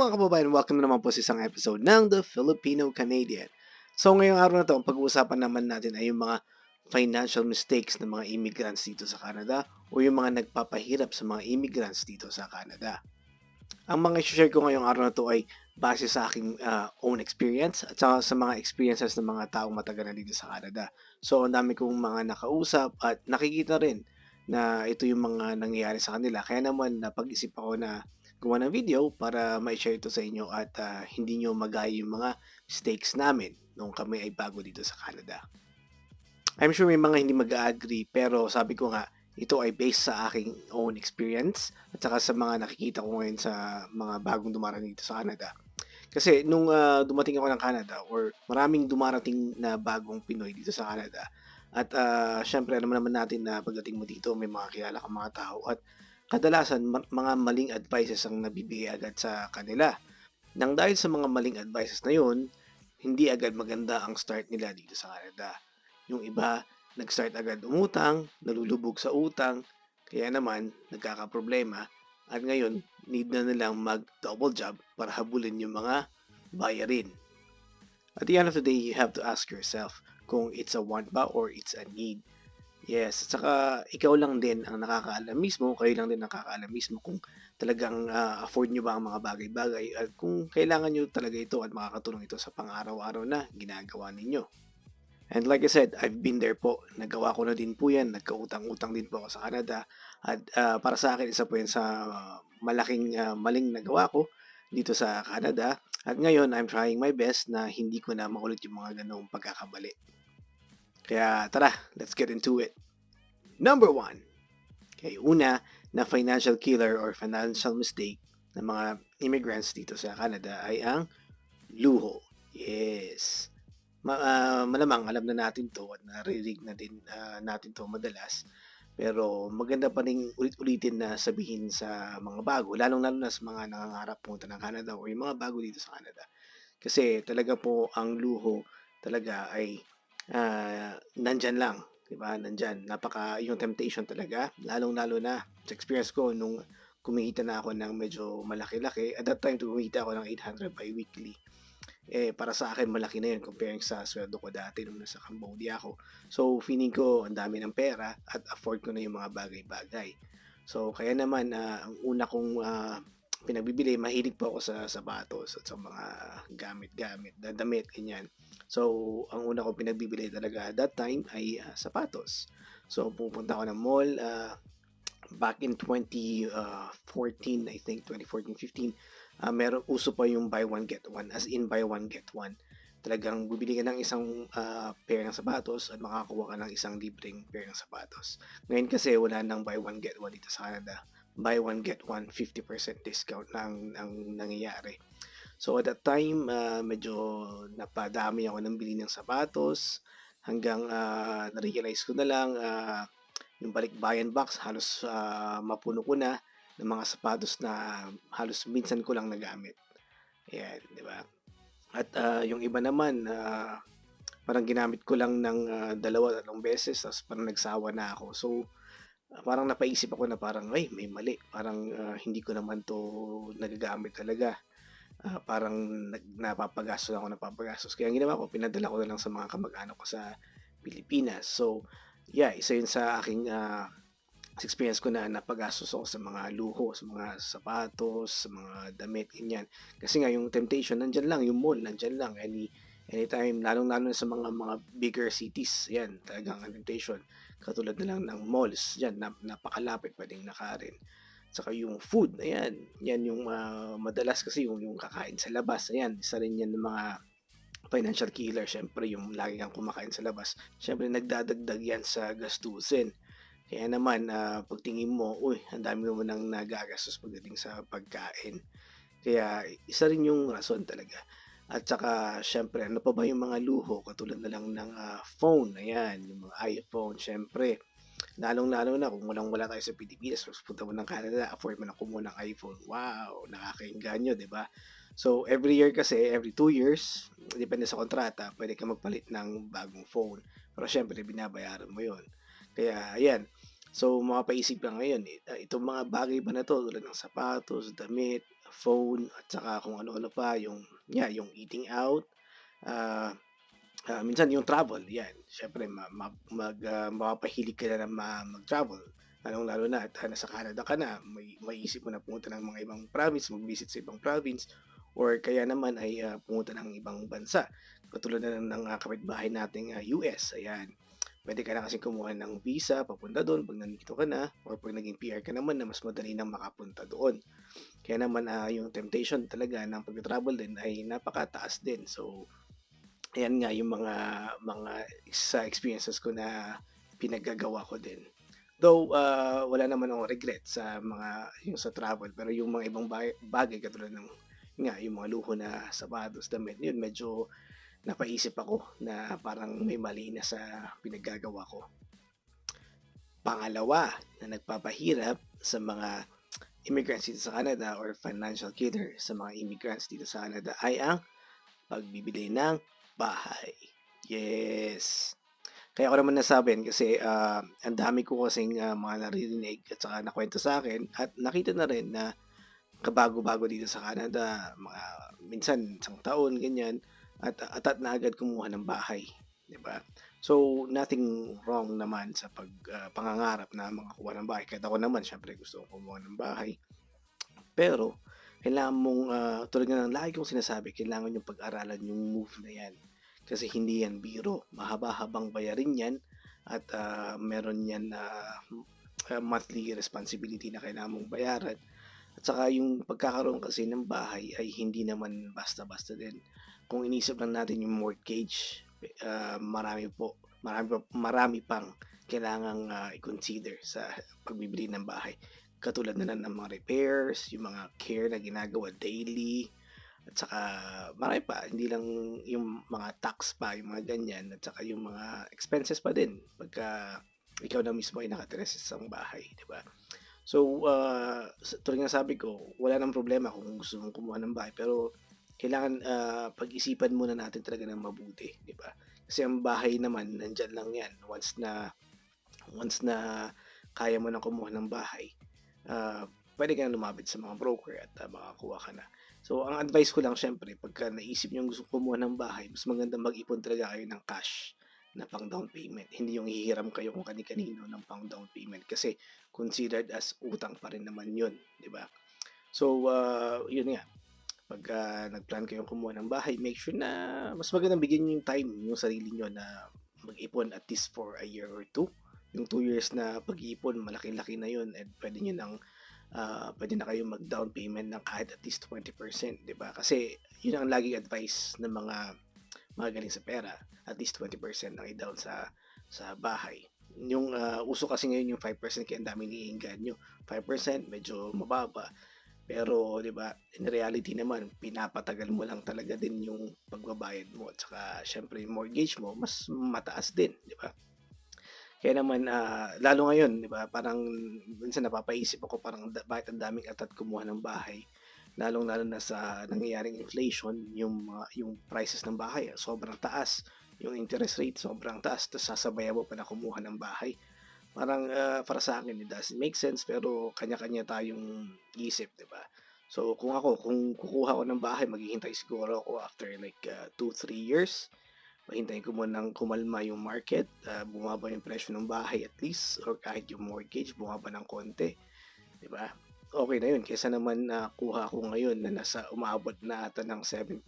mga kababayan, welcome na naman po sa isang episode ng The Filipino Canadian. So ngayong araw na to, ang pag-uusapan naman natin ay yung mga financial mistakes ng mga immigrants dito sa Canada o yung mga nagpapahirap sa mga immigrants dito sa Canada. Ang mga share ko ngayong araw na to ay base sa aking uh, own experience at saka sa mga experiences ng mga taong matagal na dito sa Canada. So ang dami kong mga nakausap at nakikita rin na ito yung mga nangyayari sa kanila. Kaya naman napag-isip ako na gumawa ng video para ma-share ito sa inyo at uh, hindi nyo magaya yung mga mistakes namin nung kami ay bago dito sa Canada. I'm sure may mga hindi mag-agree pero sabi ko nga ito ay based sa aking own experience at saka sa mga nakikita ko ngayon sa mga bagong dumarating dito sa Canada. Kasi nung uh, dumating ako ng Canada or maraming dumarating na bagong Pinoy dito sa Canada at uh, syempre alam naman natin na pagdating mo dito may mga kilala kang mga tao at kadalasan mga maling advices ang nabibigay agad sa kanila. Nang dahil sa mga maling advices na yun, hindi agad maganda ang start nila dito sa Canada. Yung iba, nag-start agad umutang, nalulubog sa utang, kaya naman nagkakaproblema at ngayon need na nilang mag-double job para habulin yung mga bayarin. At the end of the day, you have to ask yourself kung it's a want ba or it's a need. Yes, at saka ikaw lang din ang nakakaalam mismo, kayo lang din nakakaalam mismo kung talagang uh, afford nyo ba ang mga bagay-bagay at kung kailangan nyo talaga ito at makakatulong ito sa pang-araw-araw na ginagawa ninyo. And like I said, I've been there po. Nagawa ko na din po yan. Nagkautang-utang din po ako sa Canada. At uh, para sa akin, isa po yan sa malaking uh, maling nagawa ko dito sa Canada. At ngayon, I'm trying my best na hindi ko na makulit yung mga ganong pagkakamali. Kaya tara, let's get into it. Number one. Okay, una na financial killer or financial mistake ng mga immigrants dito sa Canada ay ang luho. Yes. Ma, uh, malamang alam na natin to at naririnig na din uh, natin to madalas. Pero maganda pa rin ulit-ulitin na sabihin sa mga bago, lalong-lalo na sa mga nangangarap pumunta ng Canada o yung mga bago dito sa Canada. Kasi talaga po ang luho talaga ay uh, nandyan lang, 'di ba? Nandyan. Napaka yung temptation talaga, lalong-lalo na sa experience ko nung kumikita na ako ng medyo malaki-laki. At that time, kumikita ako ng 800 by weekly. Eh, para sa akin, malaki na yun comparing sa sweldo ko dati nung nasa Cambodia ako. So, feeling ko, ang dami ng pera at afford ko na yung mga bagay-bagay. So, kaya naman, uh, ang una kong uh, pinagbibili, mahilig po ako sa sapatos at sa mga gamit-gamit, damit, ganyan. So, ang una ko pinagbibili talaga that time ay uh, sapatos. So, pupunta ako ng mall uh, back in 2014, I think, 2014-15, uh, meron uso pa yung buy one get one, as in buy one get one. Talagang bibili ka ng isang uh, pair ng sapatos at makakuha ka ng isang libreng pair ng sapatos. Ngayon kasi wala nang buy one get one dito sa Canada buy one get one 50% discount lang ang nangyayari. So at that time, uh, medyo napadami ako ng bili ng sapatos hanggang uh, na-realize ko na lang uh, yung balikbayan box halos uh, mapuno ko na ng mga sapatos na halos minsan ko lang nagamit. Ayan, di ba? At uh, yung iba naman, uh, parang ginamit ko lang ng uh, dalawa, tatlong beses, tapos parang nagsawa na ako. So, parang napaisip ako na parang, ay, may mali. Parang uh, hindi ko naman to nagagamit talaga. Uh, parang nag, napapagastos ako napapagastos. Kaya ang ginawa ko, pinadala ko na lang sa mga kamag-anak ko sa Pilipinas. So, yeah, isa yun sa aking uh, experience ko na napagastos ako sa mga luho, sa mga sapatos, sa mga damit, ganyan. Kasi nga yung temptation, nandyan lang, yung mall, nandyan lang. Any, anytime, lalong-lalo sa mga mga bigger cities, yan, talagang ang temptation katulad na lang ng malls, yan, nap- napakalapit pwedeng nakarin. Saka yung food, ayan, yan yung uh, madalas kasi yung, yung kakain sa labas, ayan, isa rin yan ng mga financial killer, syempre yung lagi kang kumakain sa labas, syempre nagdadagdag yan sa gastusin. Kaya naman, uh, pagtingin mo, uy, ang dami mo nang nagagastos pagdating sa pagkain. Kaya isa rin yung rason talaga. At saka, syempre, ano pa ba yung mga luho? Katulad na lang ng uh, phone. Ayan, yung mga iPhone, syempre. Lalong-lalo na kung walang-wala tayo sa Pilipinas, mas punta mo ng Canada, afford mo na kumuha ng iPhone. Wow, nakakainganyo, di ba? So, every year kasi, every two years, depende sa kontrata, pwede ka magpalit ng bagong phone. Pero syempre, binabayaran mo yon Kaya, ayan. So, mapapaisip lang ngayon, eh, itong mga bagay ba na to, tulad ng sapatos, damit, phone, at saka kung ano-ano pa, yung, yeah, yung eating out, ah, ah, minsan yung travel, yan. Siyempre, ma, ma, mag, ah, mapapahilig ka na na ma- mag-travel. Lalong-lalo na at ah, nasa Canada ka na, may maisip mo na pumunta ng mga ibang province, mag-visit sa ibang province, or kaya naman ay ah, pumunta ng ibang bansa. Katulad na ng, ng ah, kapitbahay nating ah, US, ayan. Pwede ka na kasi kumuha ng visa, papunta doon pag nandito ka na, or pag naging PR ka naman na mas madali nang makapunta doon. Kaya naman ah, yung temptation talaga ng pag-travel din ay napakataas din. So, ayan nga yung mga mga sa experiences ko na pinaggagawa ko din. Though ah, wala naman akong regret sa mga yung sa travel pero yung mga ibang bagay, katulad ng nga yung mga luho na sapatos, damit, yun medyo napaisip ako na parang may mali na sa pinaggagawa ko. Pangalawa na nagpapahirap sa mga immigrants dito sa Canada or financial killer sa mga immigrants dito sa Canada ay ang pagbibili ng bahay. Yes. Kaya ako naman nasabihin kasi ah, ang dami ko kasing ah, mga naririnig at saka nakwento sa akin at nakita na rin na kabago-bago dito sa Canada, mga minsan isang taon, ganyan, at atat na agad kumuha ng bahay. ba? So, nothing wrong naman sa pag ah, pangangarap na makakuha ng bahay. Kahit ako naman, syempre gusto kong kumuha ng bahay. Pero, kailangan mong, ah, tulad nga ng lagi kong sinasabi, kailangan yung pag-aralan yung move na yan. Kasi hindi yan biro. Mahaba-habang bayarin yan at ah, meron yan na ah, monthly responsibility na kailangan mong bayaran. At saka yung pagkakaroon kasi ng bahay ay hindi naman basta-basta din. Kung inisip lang natin yung mortgage, ah, marami po, marami, pa- marami pang kailangang ah, i-consider sa pagbibili ng bahay. Katulad na lang ng mga repairs, yung mga care na ginagawa daily, at saka marami pa, hindi lang yung mga tax pa, yung mga ganyan, at saka yung mga expenses pa din pagka ikaw na mismo ay nakatira sa isang bahay, di ba? So, uh, tulad nga sabi ko, wala nang problema kung gusto mong kumuha ng bahay, pero kailangan ah, pag-isipan muna natin talaga ng mabuti, di ba? Kasi ang bahay naman, nandyan lang yan. Once na, once na kaya mo na kumuha ng bahay, ah, pwede ka na lumapit sa mga broker at ah, makakuha ka na. So, ang advice ko lang syempre, pagka naisip nyo gusto kumuha ng bahay, mas maganda mag-ipon talaga kayo ng cash na pang down payment. Hindi yung hihiram kayo kung kani-kanino ng pang down payment kasi considered as utang pa rin naman yun, di ba? So, ah, yun nga. Pag ah, nag-plan kayong kumuha ng bahay, make sure na mas magandang bigyan nyo yung time yung sarili nyo na mag-ipon at least for a year or two. Yung two years na pag-iipon, malaki-laki na yun and pwede nyo nang ah, pwede na kayo mag-down payment ng kahit at least 20%, di ba? Kasi yun ang laging advice ng mga mga galing sa pera, at least 20% ang i-down sa sa bahay. Yung ah, uso kasi ngayon yung 5% kaya ang dami niinggan nyo. 5% medyo mababa. Pero 'di ba, in reality naman pinapatagal mo lang talaga din yung pagbabayad mo at saka syempre yung mortgage mo mas mataas din, 'di ba? Kaya naman ah, lalo ngayon, 'di ba, parang minsan napapaisip ako parang da- bakit ang daming atat kumuha ng bahay lalong-lalo na sa nangyayaring inflation, yung mga yung prices ng bahay ah, sobrang taas, yung interest rate sobrang taas, tapos sasabayan mo pa na kumuha ng bahay. Parang ah, para sa akin, it doesn't make sense, pero kanya-kanya tayong isip, di ba? So, kung ako, kung kukuha ko ng bahay, maghihintay siguro ako after like 2-3 years. Mahintayin ko muna ng kumalma yung market, ah, bumaba yung presyo ng bahay at least, or kahit yung mortgage, bumaba ng konti. Ba? okay na yun kaysa naman na kuha ko ngayon na nasa umabot na ata ng 7%,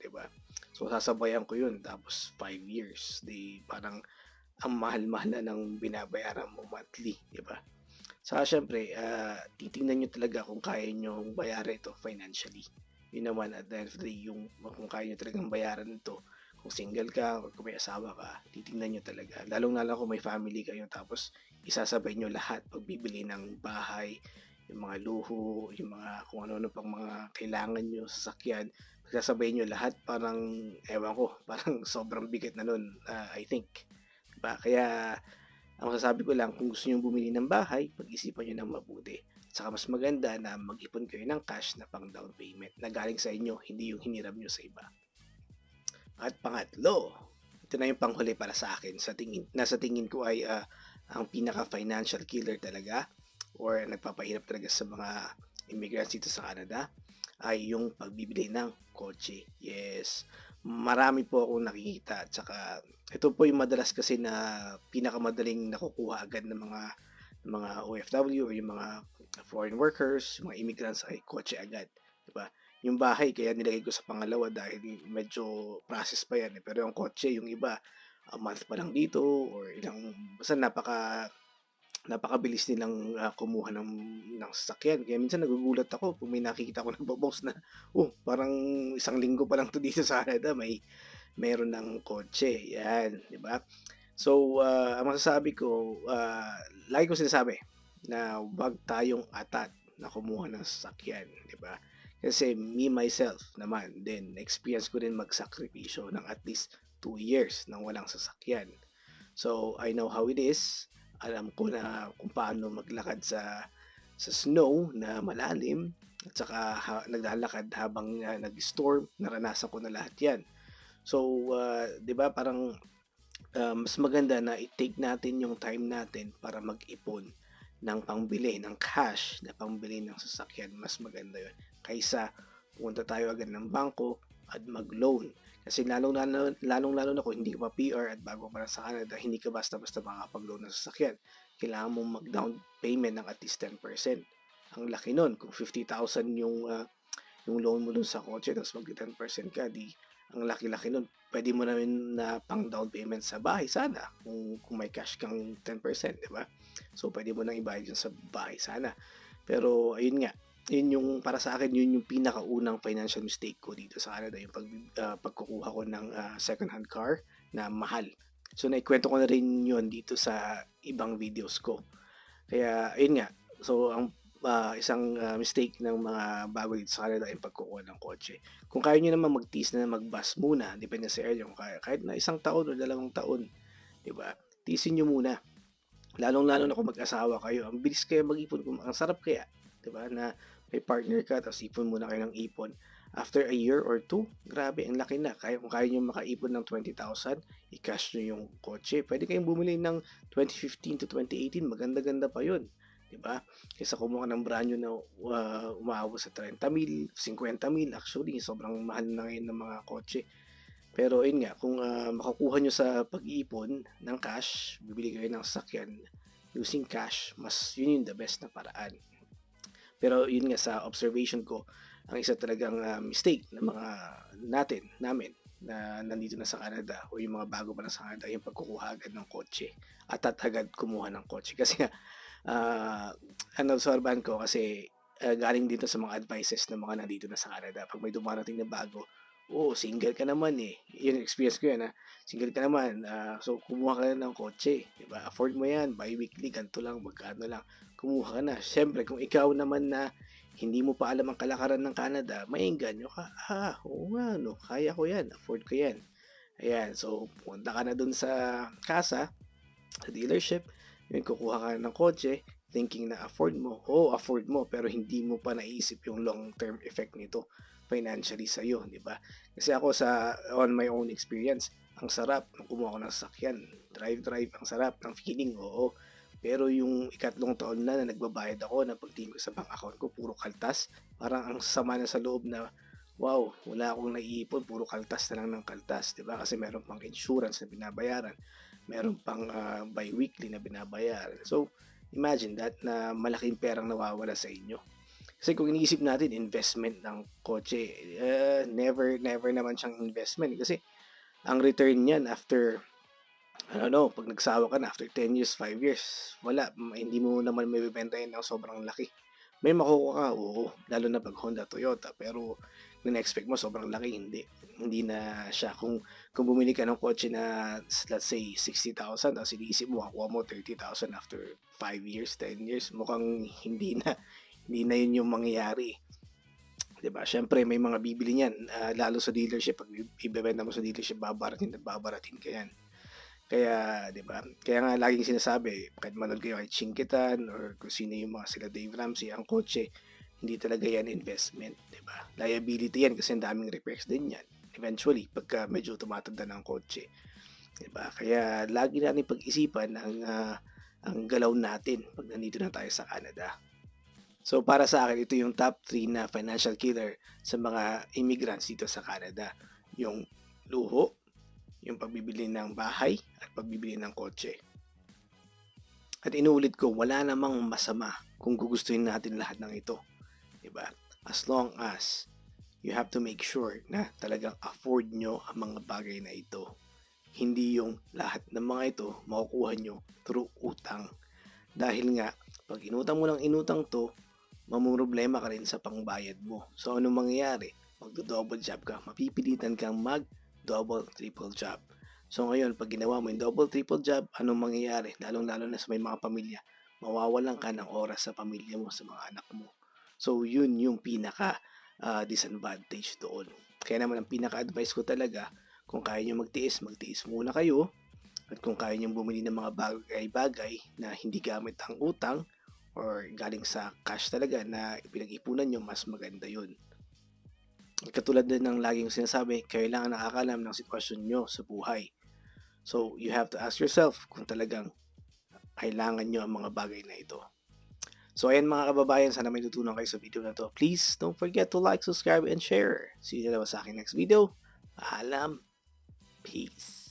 'di ba? So sasabayan ko yun tapos 5 years, di parang ang mahal-mahal na ng binabayaran mo monthly, 'di ba? Saka syempre, ah, titingnan nyo talaga kung kaya nyo bayaran ito financially. Yun naman at the end of the day, yung kung kaya nyo talagang bayaran ito, kung single ka or kung may asawa ka, titingnan nyo talaga. Lalong lalo kung may family kayo tapos isasabay nyo lahat pagbibili ng bahay, yung mga luho, yung mga kung ano-ano pang mga kailangan nyo, sasakyan, pagsasabay nyo lahat, parang, ewan ko, parang sobrang bigat na nun, ah, I think. Diba? Kaya, ang masasabi ko lang, kung gusto nyo bumili ng bahay, pag-isipan nyo ng mabuti. Saka mas maganda na mag-ipon kayo ng cash na pang down payment na galing sa inyo, hindi yung hiniram nyo sa iba. At pangatlo, ito na yung panghuli para sa akin. Sa tingin, nasa tingin ko ay ah, ang pinaka-financial killer talaga or nagpapahirap talaga sa mga immigrants dito sa Canada ay yung pagbibili ng kotse. Yes, marami po akong nakikita at saka ito po yung madalas kasi na pinakamadaling nakukuha agad ng mga mga OFW o yung mga foreign workers, yung mga immigrants ay kotse agad, 'di ba? Yung bahay kaya nilagay ko sa pangalawa dahil medyo process pa yan eh. Pero yung kotse, yung iba, a month pa lang dito or ilang basta napaka napakabilis nilang uh, kumuha ng ng sasakyan. Kaya minsan nagugulat ako kung may nakikita ko na post na, oh, parang isang linggo pa lang to dito sa Canada, may meron ng kotse. Yan, di ba? So, uh, ang masasabi ko, uh, lagi ko sinasabi na wag tayong atat na kumuha ng sasakyan, di ba? Kasi me myself naman, then experience ko din magsakripisyo ng at least 2 years nang walang sasakyan. So, I know how it is alam ko na kung paano maglakad sa sa snow na malalim at saka ha, naglalakad habang uh, nag-storm, naranasan ko na lahat 'yan. So, uh, 'di ba parang uh, mas maganda na i-take natin yung time natin para mag-ipon ng pangbili ng cash na pangbili ng sasakyan. Mas maganda 'yon kaysa pumunta tayo agad ng bangko at mag-loan kasi lalong lalo, lalong lalo na kung hindi ka pa PR at bago pa sa Canada, hindi ka basta-basta makakapag-loan ng sasakyan. Kailangan mong mag-down payment ng at least 10%. Ang laki nun. Kung 50,000 yung, uh, yung loan mo dun sa kotse, tapos mag-10% ka, di ang laki-laki nun. Pwede mo namin na pang down payment sa bahay sana kung, kung may cash kang 10%, di ba? So, pwede mo nang ibayad yun sa bahay sana. Pero, ayun nga, yun yung para sa akin yun yung pinakaunang financial mistake ko dito sa Canada yung pag uh, pagkukuha ko ng uh, second hand car na mahal. So naikwento ko na rin yun dito sa ibang videos ko. Kaya ayun nga. So ang uh, isang uh, mistake ng mga bago dito sa Canada ay pagkukuha ng kotse. Kung kaya niyo naman mag-tease na mag-bus muna, depende sa area kung kaya. Kahit na isang taon o dalawang taon, di ba? Tisin niyo muna. Lalong-lalo na kung mag-asawa kayo. Ang bilis kayo mag-ipon. Ang sarap kaya 'di ba? Na may partner ka tapos ipon muna kayo ng ipon. After a year or two, grabe, ang laki na. Kaya kung kaya niyo makaipon ng 20,000, i-cash niyo yung kotse. Pwede kayong bumili ng 2015 to 2018, maganda-ganda pa 'yun. 'di ba? Kaysa kumuha ng brand new na uh, umaabot sa 30 mil, 50 mil, actually sobrang mahal na ngayon ng mga kotse. Pero yun nga, kung uh, makukuha nyo sa pag-iipon ng cash, bibili kayo ng sasakyan using cash, mas yun yung the best na paraan. Pero yun nga sa observation ko, ang isa talagang uh, mistake ng mga natin, namin, na nandito na sa Canada o yung mga bago pa na sa Canada, yung pagkukuha agad ng kotse at at agad kumuha ng kotse. Kasi nga, uh, ano, sorban ko kasi uh, galing dito sa mga advices ng mga nandito na sa Canada. Pag may dumarating na bago, oh, single ka naman eh. Yun experience ko yan ha. Single ka naman. Uh, so, kumuha ka na ng kotse. Diba? Afford mo yan. Bi-weekly, ganito lang, magkano lang. Kumuha ka na. Siyempre, kung ikaw naman na hindi mo pa alam ang kalakaran ng Canada, may inganyo ka. Ah, oo nga, no. Kaya ko yan. Afford ko yan. Ayan. So, punta ka na dun sa kasa, sa dealership. Yun, kukuha ka ng kotse thinking na afford mo. Oo, afford mo, pero hindi mo pa naisip yung long-term effect nito financially sa iyo, di ba? Kasi ako sa on my own experience, ang sarap nung kumuha ko ng sasakyan. Drive-drive, ang sarap ng feeling, oo. Pero yung ikatlong taon na na nagbabayad ako na pagtingin ko sa bank account ko, puro kaltas. Parang ang sama na sa loob na, wow, wala akong naiipon, puro kaltas na lang ng kaltas. Diba? Kasi meron pang insurance na binabayaran. Meron pang uh, bi-weekly na binabayaran. So, imagine that na malaking perang nawawala sa inyo. Kasi kung iniisip natin, investment ng kotse, uh, never, never naman siyang investment. Kasi ang return niyan after, I don't know, pag nagsawa ka na after 10 years, 5 years, wala, hindi mo naman may bibenta yun ng sobrang laki. May makukuha ka, oo, lalo na pag Honda, Toyota, pero kung expect mo sobrang laki, hindi. Hindi na siya. Kung, kung bumili ka ng kotse na, let's say, 60,000, tapos iniisip mo, makukuha mo 30,000 after 5 years, 10 years, mukhang hindi na, hindi na yun yung mangyayari. 'Di ba? Syempre may mga bibili niyan, uh, lalo sa dealership pag ibebenta mo sa dealership babaratin at babaratin ka yan. Kaya, 'di ba? Kaya nga laging sinasabi, kahit manood kayo kay Chinkitan or kung sino yung mga sila Dave Ramsey, ang kotse, hindi talaga yan investment, 'di ba? Liability yan kasi ang daming repairs din yan. Eventually, pagka medyo tumatanda ng kotse. 'Di ba? Kaya lagi natin pag-isipan ang uh, ang galaw natin pag nandito na tayo sa Canada. So para sa akin, ito yung top 3 na financial killer sa mga immigrants dito sa Canada. Yung luho, yung pagbibili ng bahay, at pagbibili ng kotse. At inuulit ko, wala namang masama kung gugustuhin natin lahat ng ito. 'Di ba? As long as you have to make sure na talagang afford nyo ang mga bagay na ito. Hindi yung lahat ng mga ito makukuha nyo through utang. Dahil nga, pag inutang mo ng inutang to, mamumroblema ka rin sa pangbayad mo. So, anong mangyayari? Magdo-double job ka. Mapipilitan kang mag-double, triple job. So, ngayon, pag ginawa mo yung double, triple job, anong mangyayari? Lalong-lalo na sa may mga pamilya. Mawawalan ka ng oras sa pamilya mo, sa mga anak mo. So, yun yung pinaka uh, disadvantage doon. Kaya naman ang pinaka-advice ko talaga, kung kaya nyo magtiis, magtiis muna kayo. At kung kaya nyo bumili ng mga bagay-bagay na hindi gamit ang utang or galing sa cash talaga na pinag-ipunan nyo, mas maganda yun. Katulad din ng laging sinasabi, kailangan nakakalam ng sitwasyon nyo sa buhay. So, you have to ask yourself kung talagang kailangan nyo ang mga bagay na ito. So ayan mga kababayan, sana may tutunan kayo sa video na to. Please don't forget to like, subscribe, and share. See you naman sa aking next video. Paalam. Peace.